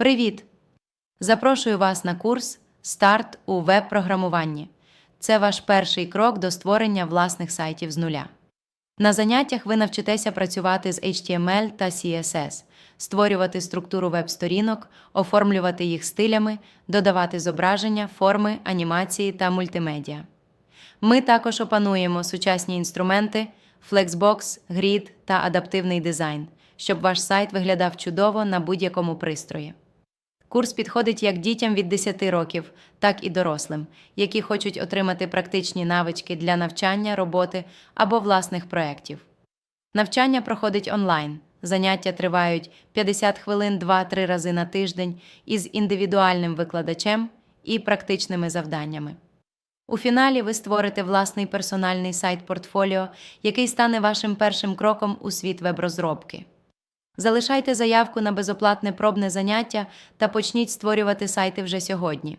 Привіт! Запрошую вас на курс Старт у веб-програмуванні. Це ваш перший крок до створення власних сайтів з нуля. На заняттях ви навчитеся працювати з HTML та CSS, створювати структуру веб-сторінок, оформлювати їх стилями, додавати зображення, форми, анімації та мультимедіа. Ми також опануємо сучасні інструменти, Flexbox, Grid та адаптивний дизайн, щоб ваш сайт виглядав чудово на будь-якому пристрої. Курс підходить як дітям від 10 років, так і дорослим, які хочуть отримати практичні навички для навчання, роботи або власних проєктів. Навчання проходить онлайн. Заняття тривають 50 хвилин 2-3 рази на тиждень із індивідуальним викладачем і практичними завданнями. У фіналі ви створите власний персональний сайт портфоліо, який стане вашим першим кроком у світ веб-розробки. Залишайте заявку на безоплатне пробне заняття та почніть створювати сайти вже сьогодні.